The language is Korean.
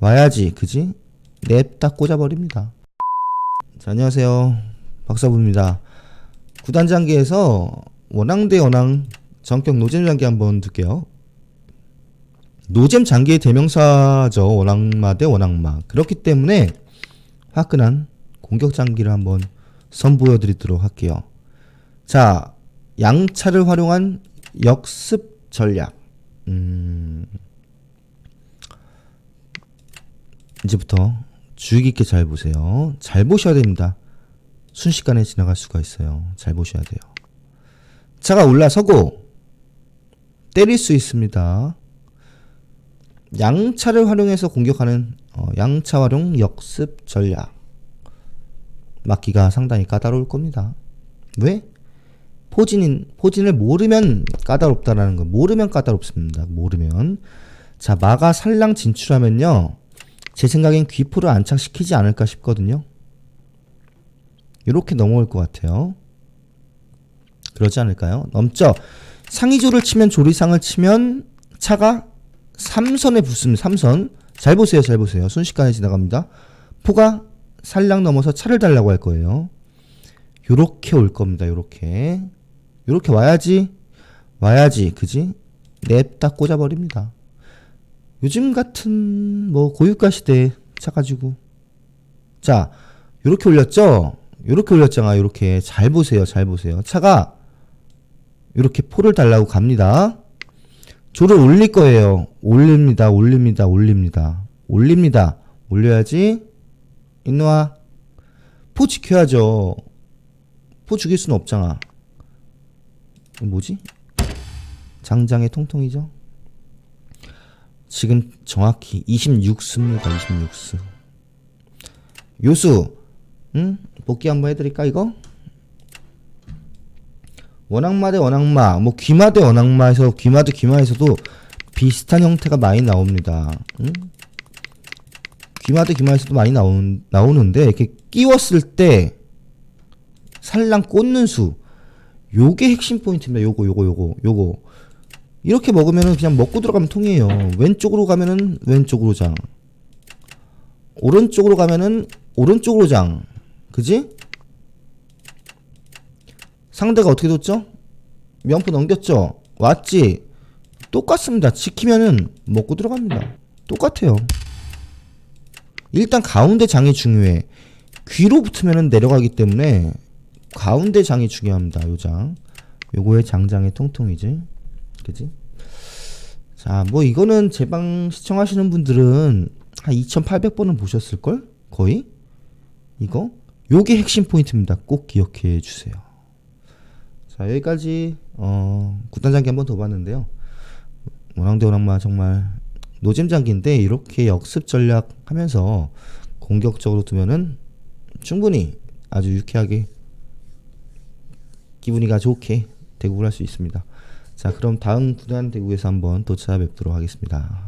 와야지 그지? 냅다 꽂아버립니다. 자 안녕하세요. 박사부입니다. 구단장기에서 원앙 대 원앙 전격 노잼 장기 한번 둘게요. 노잼 장기의 대명사죠. 원앙마 대 원앙마. 그렇기 때문에 화끈한 공격 장기를 한번 선보여 드리도록 할게요. 자 양차를 활용한 역습 전략. 음, 이제부터 주의 깊게 잘 보세요. 잘 보셔야 됩니다. 순식간에 지나갈 수가 있어요. 잘 보셔야 돼요. 차가 올라서고 때릴 수 있습니다. 양차를 활용해서 공격하는 어, 양차 활용 역습 전략. 막기가 상당히 까다로울 겁니다. 왜? 포진인 포진을 모르면 까다롭다라는 거. 모르면 까다롭습니다. 모르면 자 마가 살랑 진출하면요. 제 생각엔 귀포를 안착시키지 않을까 싶거든요. 이렇게 넘어올 것 같아요. 그러지 않을까요? 넘죠. 상위조를 치면 조리상을 치면 차가 3선에 붙습니다. 3선. 잘 보세요. 잘 보세요. 순식간에 지나갑니다. 포가 살랑 넘어서 차를 달라고 할 거예요. 요렇게 올 겁니다. 요렇게. 요렇게 와야지. 와야지. 그지? 냅다 꽂아버립니다. 요즘 같은 뭐 고유가 시대에 차 가지고. 자 요렇게 올렸죠? 요렇게 올렸잖아 요렇게. 잘 보세요 잘 보세요. 차가 요렇게 포를 달라고 갑니다. 조를 올릴 거예요. 올립니다 올립니다 올립니다. 올립니다. 올려야지. 이놈아 포 지켜야죠. 포 죽일 수는 없잖아. 이거 뭐지? 장장의 통통이죠 지금 정확히 26수입니다. 26수. 요수, 응? 복귀 한번 해드릴까 이거? 원악마 대 원악마, 뭐 귀마 대 원악마에서 귀마 대 귀마에서도 비슷한 형태가 많이 나옵니다. 응? 귀마 대 귀마에서도 많이 나오는, 나오는데 이렇게 끼웠을 때 살랑 꽂는 수, 요게 핵심 포인트입니다. 요거 요거 요거 요거. 이렇게 먹으면은 그냥 먹고 들어가면 통이에요. 왼쪽으로 가면은 왼쪽으로 장. 오른쪽으로 가면은 오른쪽으로 장. 그지? 상대가 어떻게 뒀죠? 명포 넘겼죠? 왔지? 똑같습니다. 지키면은 먹고 들어갑니다. 똑같아요. 일단 가운데 장이 중요해. 귀로 붙으면은 내려가기 때문에 가운데 장이 중요합니다. 요 장. 요거의 장장의 통통이지. 그지? 자, 뭐 이거는 제 방 시청하시는 분들은 한 2,800번은 보셨을 걸? 거의? 이거? 요게 핵심 포인트입니다. 꼭 기억해 주세요. 자, 여기까지 어, 구단장기 한 번 더 봤는데요. 원앙대 원앙마 정말 노잼장기인데 이렇게 역습 전략 하면서 공격적으로 두면은 충분히 아주 유쾌하게 기분이가 좋게 대국을 할 수 있습니다. 자, 그럼 다음 구단 대국에서 한번 또 찾아뵙도록 하겠습니다.